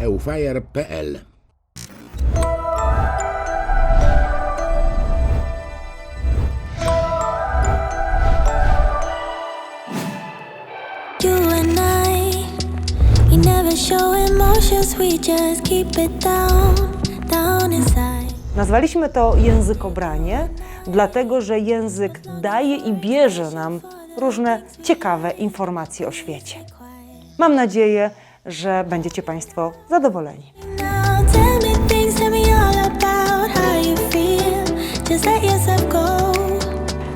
eufire.pl You and I, we never show emotions, we just keep it down, down inside. Nazwaliśmy to językobranie, dlatego że język daje i bierze nam różne ciekawe informacje o świecie. Mam nadzieję, że będziecie Państwo zadowoleni.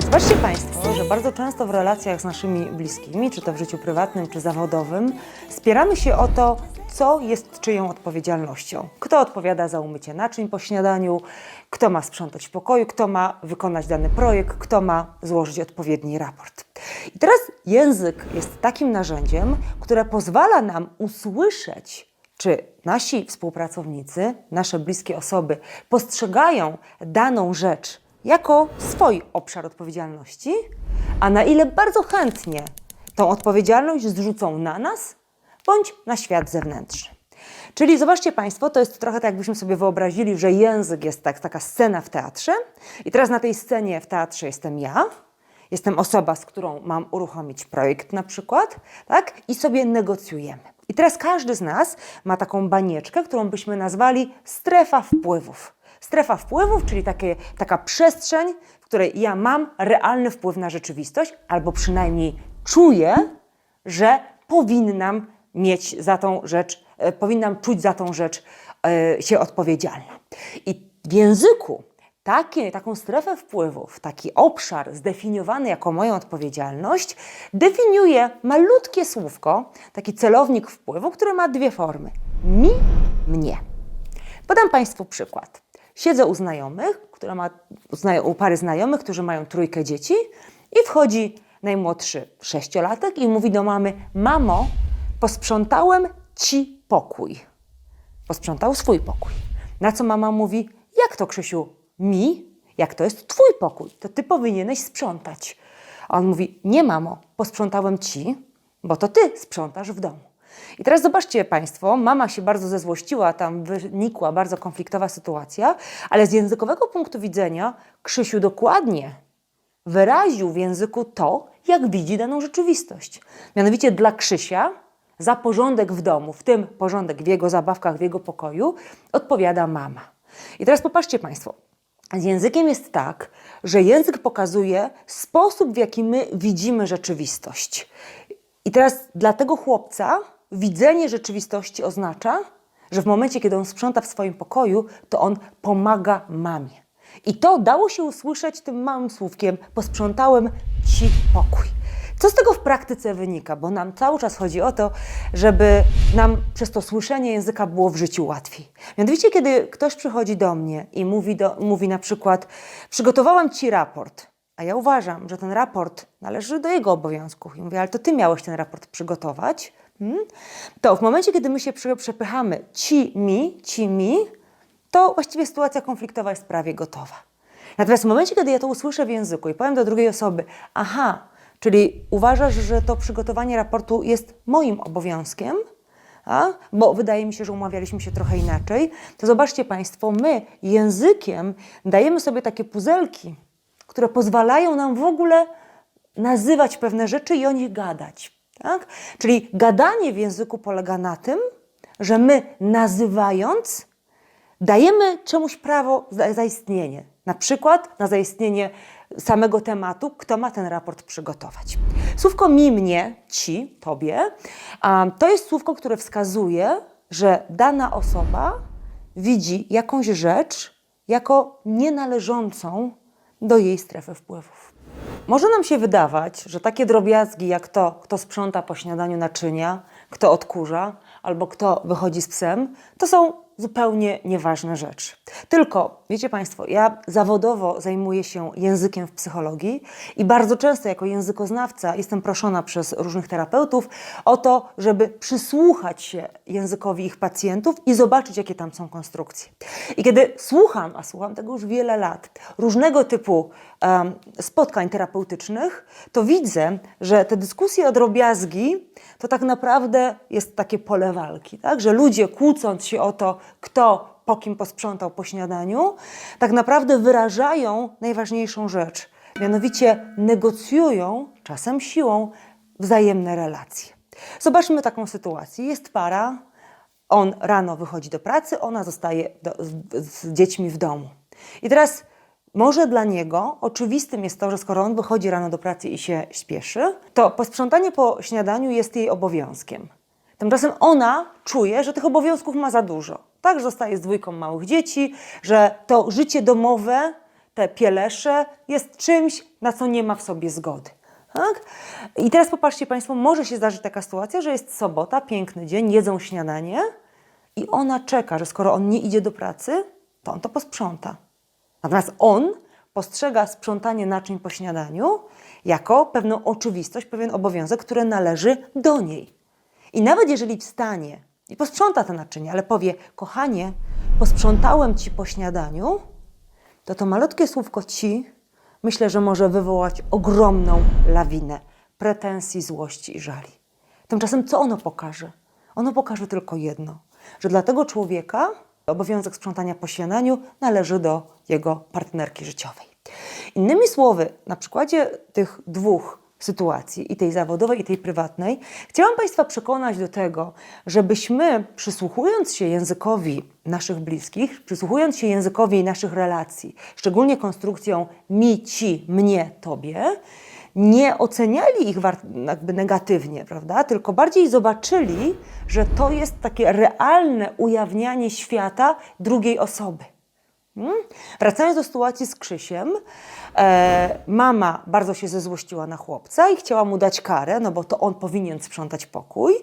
Zobaczcie Państwo, bardzo często w relacjach z naszymi bliskimi, czy to w życiu prywatnym, czy zawodowym, spieramy się o to, co jest czyją odpowiedzialnością. Kto odpowiada za umycie naczyń po śniadaniu, kto ma sprzątać w pokoju, kto ma wykonać dany projekt, kto ma złożyć odpowiedni raport. I teraz język jest takim narzędziem, które pozwala nam usłyszeć, czy nasi współpracownicy, nasze bliskie osoby postrzegają daną rzecz jako swój obszar odpowiedzialności, a na ile bardzo chętnie tą odpowiedzialność zrzucą na nas bądź na świat zewnętrzny. Czyli zobaczcie Państwo, to jest trochę tak, jakbyśmy sobie wyobrazili, że język jest tak, taka scena w teatrze i teraz na tej scenie w teatrze jestem ja, jestem osoba, z którą mam uruchomić projekt na przykład, tak? I sobie negocjujemy. I teraz każdy z nas ma taką banieczkę, którą byśmy nazwali strefa wpływów. Strefa wpływów, czyli takie, taka przestrzeń, której ja mam realny wpływ na rzeczywistość, albo przynajmniej czuję, że powinnam mieć za tą rzecz, e, powinnam czuć za tą rzecz e, się odpowiedzialna. I w języku takie, taką strefę wpływów, taki obszar zdefiniowany jako moją odpowiedzialność, definiuje malutkie słówko, taki celownik wpływu, który ma dwie formy: mi, mnie. Podam Państwu przykład. Siedzę u znajomych, która ma, u pary znajomych, którzy mają trójkę dzieci i wchodzi najmłodszy sześciolatek i mówi do mamy, mamo, posprzątałem Ci pokój. Posprzątał swój pokój. Na co mama mówi, jak to Krzysiu, mi? Jak to jest Twój pokój? To Ty powinieneś sprzątać. A on mówi, nie mamo, posprzątałem Ci, bo to Ty sprzątasz w domu. I teraz zobaczcie Państwo, mama się bardzo zezłościła, tam wynikła bardzo konfliktowa sytuacja, ale z językowego punktu widzenia Krzysiu dokładnie wyraził w języku to, jak widzi daną rzeczywistość. Mianowicie dla Krzysia za porządek w domu, w tym porządek w jego zabawkach, w jego pokoju, odpowiada mama. I teraz popatrzcie Państwo. Z językiem jest tak, że język pokazuje sposób, w jaki my widzimy rzeczywistość. I teraz dla tego chłopca widzenie rzeczywistości oznacza, że w momencie, kiedy on sprząta w swoim pokoju, to on pomaga mamie. I to dało się usłyszeć tym małym słówkiem: posprzątałem ci pokój. Co z tego w praktyce wynika? Bo nam cały czas chodzi o to, żeby nam przez to słyszenie języka było w życiu łatwiej. Mianowicie, kiedy ktoś przychodzi do mnie i mówi, do, mówi na przykład: Przygotowałam ci raport, a ja uważam, że ten raport należy do jego obowiązków. I mówię, ale to ty miałeś ten raport przygotować. Hmm? To w momencie, kiedy my się prze- przepychamy ci mi, ci mi, to właściwie sytuacja konfliktowa jest prawie gotowa. Natomiast w momencie, kiedy ja to usłyszę w języku i powiem do drugiej osoby, aha, czyli uważasz, że to przygotowanie raportu jest moim obowiązkiem, a? bo wydaje mi się, że umawialiśmy się trochę inaczej, to zobaczcie Państwo, my językiem dajemy sobie takie puzelki, które pozwalają nam w ogóle nazywać pewne rzeczy i o nich gadać. Tak? Czyli gadanie w języku polega na tym, że my nazywając, dajemy czemuś prawo za, zaistnienie. Na przykład na zaistnienie samego tematu, kto ma ten raport przygotować. Słówko mi, mnie, ci, tobie, to jest słówko, które wskazuje, że dana osoba widzi jakąś rzecz jako nienależącą do jej strefy wpływów. Może nam się wydawać, że takie drobiazgi jak to, kto sprząta po śniadaniu naczynia, kto odkurza albo kto wychodzi z psem, to są zupełnie nieważna rzecz. Tylko, wiecie Państwo, ja zawodowo zajmuję się językiem w psychologii i bardzo często jako językoznawca jestem proszona przez różnych terapeutów o to, żeby przysłuchać się językowi ich pacjentów i zobaczyć, jakie tam są konstrukcje. I kiedy słucham, a słucham tego już wiele lat, różnego typu spotkań terapeutycznych, to widzę, że te dyskusje o drobiazgi to tak naprawdę jest takie pole walki, tak? że ludzie kłócąc się o to, kto po kim posprzątał po śniadaniu, tak naprawdę wyrażają najważniejszą rzecz. Mianowicie negocjują, czasem siłą, wzajemne relacje. Zobaczmy taką sytuację. Jest para, on rano wychodzi do pracy, ona zostaje do, z, z dziećmi w domu. I teraz może dla niego oczywistym jest to, że skoro on wychodzi rano do pracy i się śpieszy, to posprzątanie po śniadaniu jest jej obowiązkiem. Tymczasem ona czuje, że tych obowiązków ma za dużo. Tak, że zostaje z dwójką małych dzieci, że to życie domowe, te pielesze jest czymś, na co nie ma w sobie zgody. Tak? I teraz popatrzcie Państwo, może się zdarzyć taka sytuacja, że jest sobota, piękny dzień, jedzą śniadanie i ona czeka, że skoro on nie idzie do pracy, to on to posprząta. Natomiast on postrzega sprzątanie naczyń po śniadaniu jako pewną oczywistość, pewien obowiązek, który należy do niej. I nawet jeżeli wstanie i posprząta te naczynia, ale powie, kochanie, posprzątałem ci po śniadaniu, to to malutkie słówko ci myślę, że może wywołać ogromną lawinę pretensji, złości i żali. Tymczasem co ono pokaże? Ono pokaże tylko jedno, że dla tego człowieka obowiązek sprzątania po śniadaniu należy do jego partnerki życiowej. Innymi słowy, na przykładzie tych dwóch sytuacji, i tej zawodowej, i tej prywatnej, chciałam Państwa przekonać do tego, żebyśmy przysłuchując się językowi naszych bliskich, przysłuchując się językowi naszych relacji, szczególnie konstrukcją mi, ci, mnie, tobie, nie oceniali ich jakby negatywnie, prawda? Tylko bardziej zobaczyli, że to jest takie realne ujawnianie świata drugiej osoby. Hmm? Wracając do sytuacji z Krzysiem, e, mama bardzo się zezłościła na chłopca i chciała mu dać karę, no bo to on powinien sprzątać pokój.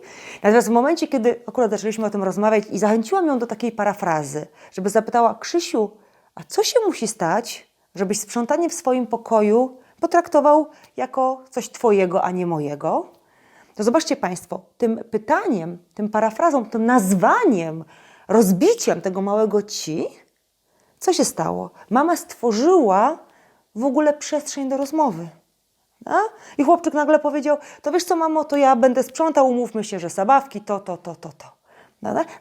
Natomiast w momencie, kiedy akurat zaczęliśmy o tym rozmawiać i zachęciłam ją do takiej parafrazy, żeby zapytała, Krzysiu, a co się musi stać, żebyś sprzątanie w swoim pokoju potraktował jako coś twojego, a nie mojego? To zobaczcie Państwo, tym pytaniem, tym parafrazą, tym nazwaniem, rozbiciem tego małego ci, co się stało? Mama stworzyła w ogóle przestrzeń do rozmowy. A? I chłopczyk nagle powiedział: To wiesz co, mamo, to ja będę sprzątał, umówmy się, że zabawki, to, to, to, to, to.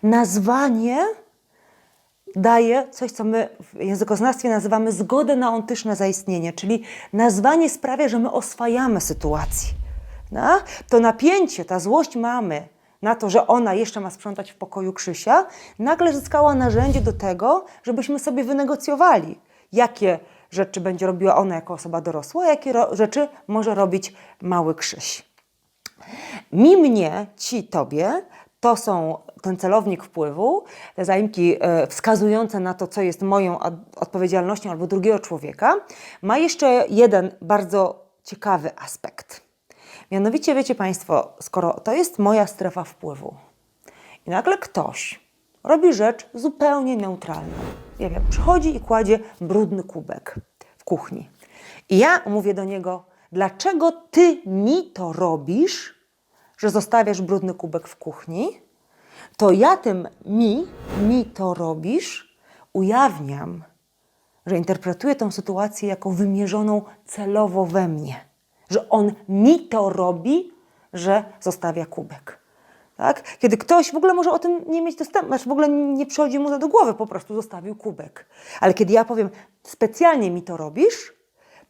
Nazwanie daje coś, co my w językoznawstwie nazywamy zgodę na ontyczne zaistnienie, czyli nazwanie sprawia, że my oswajamy sytuację. No? To napięcie, ta złość mamy na to, że ona jeszcze ma sprzątać w pokoju Krzysia, nagle zyskała narzędzie do tego, żebyśmy sobie wynegocjowali, jakie rzeczy będzie robiła ona jako osoba dorosła, a jakie rzeczy może robić mały Krzyś. Mi, mnie, ci, tobie to są ten celownik wpływu, te zaimki e, wskazujące na to, co jest moją od- odpowiedzialnością albo drugiego człowieka, ma jeszcze jeden bardzo ciekawy aspekt. Mianowicie, wiecie Państwo, skoro to jest moja strefa wpływu i nagle ktoś robi rzecz zupełnie neutralną, nie wiem, przychodzi i kładzie brudny kubek w kuchni. I ja mówię do niego, dlaczego ty mi to robisz, że zostawiasz brudny kubek w kuchni, to ja tym mi, mi to robisz, ujawniam, że interpretuję tę sytuację jako wymierzoną celowo we mnie. Że on mi to robi, że zostawia kubek. Tak? Kiedy ktoś w ogóle może o tym nie mieć dostępu, znaczy w ogóle nie przychodzi mu do głowy, po prostu zostawił kubek. Ale kiedy ja powiem, specjalnie mi to robisz,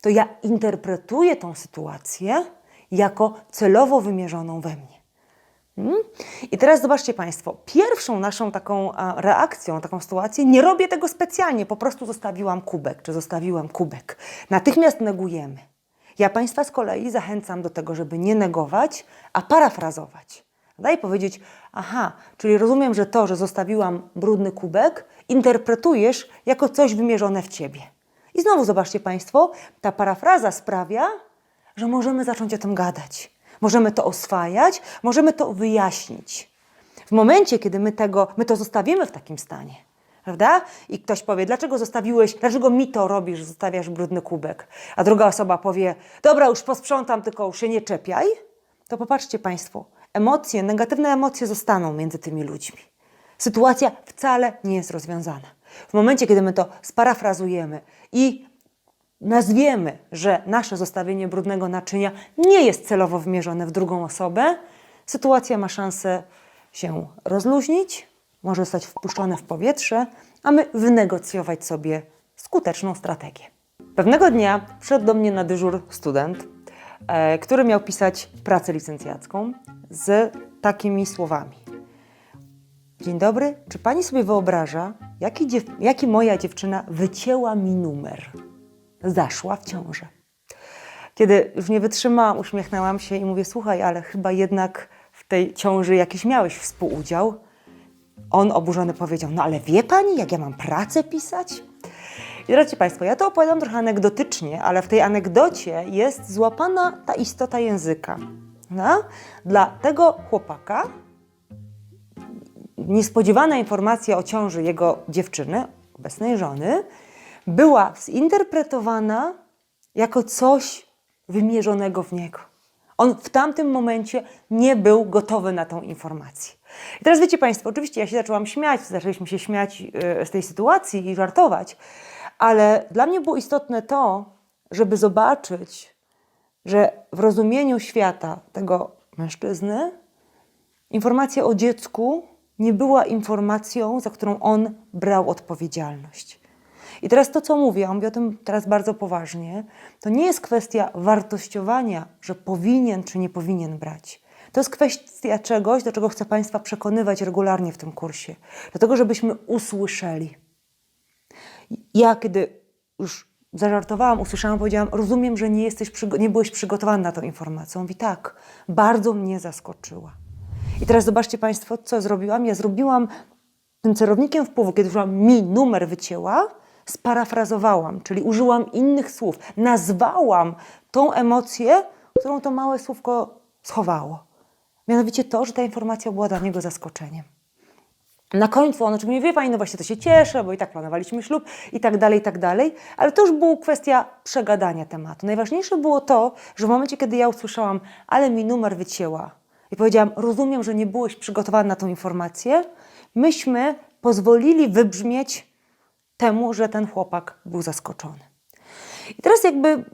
to ja interpretuję tą sytuację jako celowo wymierzoną we mnie. Mm? I teraz zobaczcie Państwo, pierwszą naszą taką reakcją, taką sytuację, nie robię tego specjalnie, po prostu zostawiłam kubek, czy zostawiłam kubek. Natychmiast negujemy. Ja Państwa z kolei zachęcam do tego, żeby nie negować, a parafrazować. Daj powiedzieć, aha, czyli rozumiem, że to, że zostawiłam brudny kubek, interpretujesz jako coś wymierzone w Ciebie. I znowu zobaczcie Państwo, ta parafraza sprawia, że możemy zacząć o tym gadać. Możemy to oswajać, możemy to wyjaśnić. W momencie, kiedy my tego, my to zostawimy w takim stanie, prawda? I ktoś powie, dlaczego zostawiłeś, dlaczego mi to robisz, zostawiasz brudny kubek? A druga osoba powie, dobra, już posprzątam, tylko już się nie czepiaj. To popatrzcie Państwo, emocje, negatywne emocje zostaną między tymi ludźmi. Sytuacja wcale nie jest rozwiązana. W momencie, kiedy my to sparafrazujemy i nazwiemy, że nasze zostawienie brudnego naczynia nie jest celowo wymierzone w drugą osobę, sytuacja ma szansę się rozluźnić, może zostać wpuszczone w powietrze, a my wynegocjować sobie skuteczną strategię. Pewnego dnia przyszedł do mnie na dyżur student, e, który miał pisać pracę licencjacką z takimi słowami. Dzień dobry, czy pani sobie wyobraża, jaki, jaki moja dziewczyna wycięła mi numer? Zaszła w ciążę. Kiedy już nie wytrzymałam, uśmiechnęłam się i mówię: Słuchaj, ale chyba jednak w tej ciąży jakiś miałeś współudział. On oburzony powiedział: No ale wie pani, jak ja mam pracę pisać? I drodzy Państwo, ja to opowiadam trochę anegdotycznie, ale w tej anegdocie jest złapana ta istota języka. No? Dla tego chłopaka niespodziewana informacja o ciąży jego dziewczyny, obecnej żony, była zinterpretowana jako coś wymierzonego w niego. On w tamtym momencie nie był gotowy na tą informację. I teraz wiecie Państwo, oczywiście ja się zaczęłam śmiać, zaczęliśmy się śmiać e, z tej sytuacji i żartować, ale dla mnie było istotne to, żeby zobaczyć, że w rozumieniu świata tego mężczyzny informacja o dziecku nie była informacją, za którą on brał odpowiedzialność. I teraz to, co mówię, a mówię o tym teraz bardzo poważnie, to nie jest kwestia wartościowania, że powinien czy nie powinien brać. To jest kwestia czegoś, do czego chcę Państwa przekonywać regularnie w tym kursie. Do tego, żebyśmy usłyszeli. Ja, kiedy już zażartowałam, usłyszałam, powiedziałam, rozumiem, że nie, jesteś, nie byłeś przygotowany na tą informację. On mówi, tak, bardzo mnie zaskoczyła. I teraz zobaczcie Państwo, co zrobiłam. Ja zrobiłam tym celownikiem wpływu, kiedy użyłam mi numer wycięła, sparafrazowałam, czyli użyłam innych słów, nazwałam tą emocję, którą to małe słówko schowało. Mianowicie to, że ta informacja była dla niego zaskoczeniem. Na końcu on oczywiście wie Pani, no właśnie to się cieszę, bo i tak planowaliśmy ślub i tak dalej, i tak dalej, ale to już była kwestia przegadania tematu. Najważniejsze było to, że w momencie, kiedy ja usłyszałam, ale mi numer wycięła i powiedziałam, rozumiem, że nie byłeś przygotowany na tą informację, myśmy pozwolili wybrzmieć temu, że ten chłopak był zaskoczony. I teraz jakby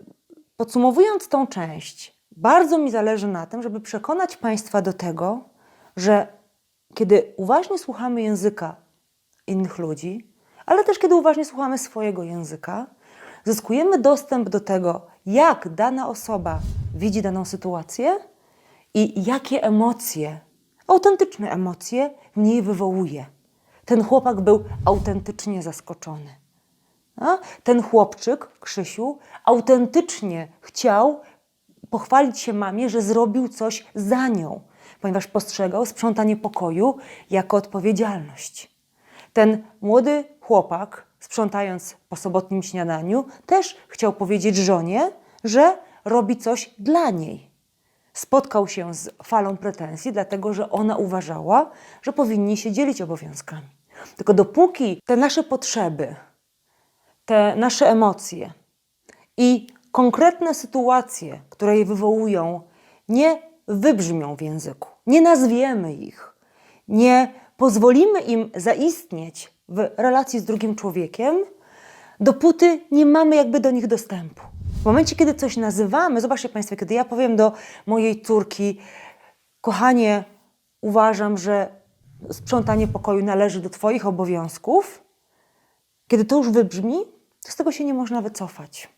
podsumowując tą część, bardzo mi zależy na tym, żeby przekonać Państwa do tego, że kiedy uważnie słuchamy języka innych ludzi, ale też kiedy uważnie słuchamy swojego języka, zyskujemy dostęp do tego, jak dana osoba widzi daną sytuację i jakie emocje, autentyczne emocje w niej wywołuje. Ten chłopak był autentycznie zaskoczony. A? Ten chłopczyk, Krzysiu, autentycznie chciał pochwalić się mamie, że zrobił coś za nią, ponieważ postrzegał sprzątanie pokoju jako odpowiedzialność. Ten młody chłopak, sprzątając po sobotnim śniadaniu, też chciał powiedzieć żonie, że robi coś dla niej. Spotkał się z falą pretensji, dlatego że ona uważała, że powinni się dzielić obowiązkami. Tylko dopóki te nasze potrzeby, te nasze emocje i konkretne sytuacje, które je wywołują, nie wybrzmią w języku, nie nazwiemy ich, nie pozwolimy im zaistnieć w relacji z drugim człowiekiem, dopóty nie mamy jakby do nich dostępu. Momencie, kiedy coś nazywamy, zobaczcie Państwo, kiedy ja powiem do mojej córki, kochanie, uważam, że sprzątanie pokoju należy do Twoich obowiązków, kiedy to już wybrzmi, to z tego się nie można wycofać.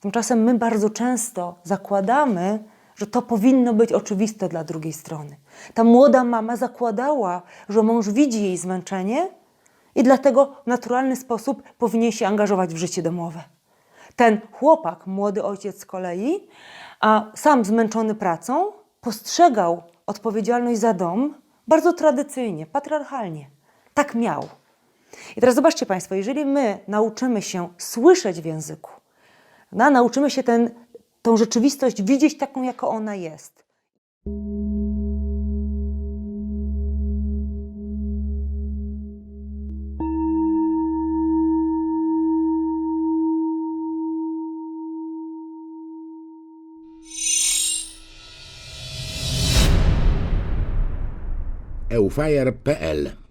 Tymczasem my bardzo często zakładamy, że to powinno być oczywiste dla drugiej strony. Ta młoda mama zakładała, że mąż widzi jej zmęczenie i dlatego w naturalny sposób powinien się angażować w życie domowe. Ten chłopak, młody ojciec z kolei, a sam zmęczony pracą, postrzegał odpowiedzialność za dom bardzo tradycyjnie, patriarchalnie. Tak miał. I teraz zobaczcie Państwo, jeżeli my nauczymy się słyszeć w języku, no, nauczymy się tą rzeczywistość widzieć taką, jaka ona jest. eufire.pl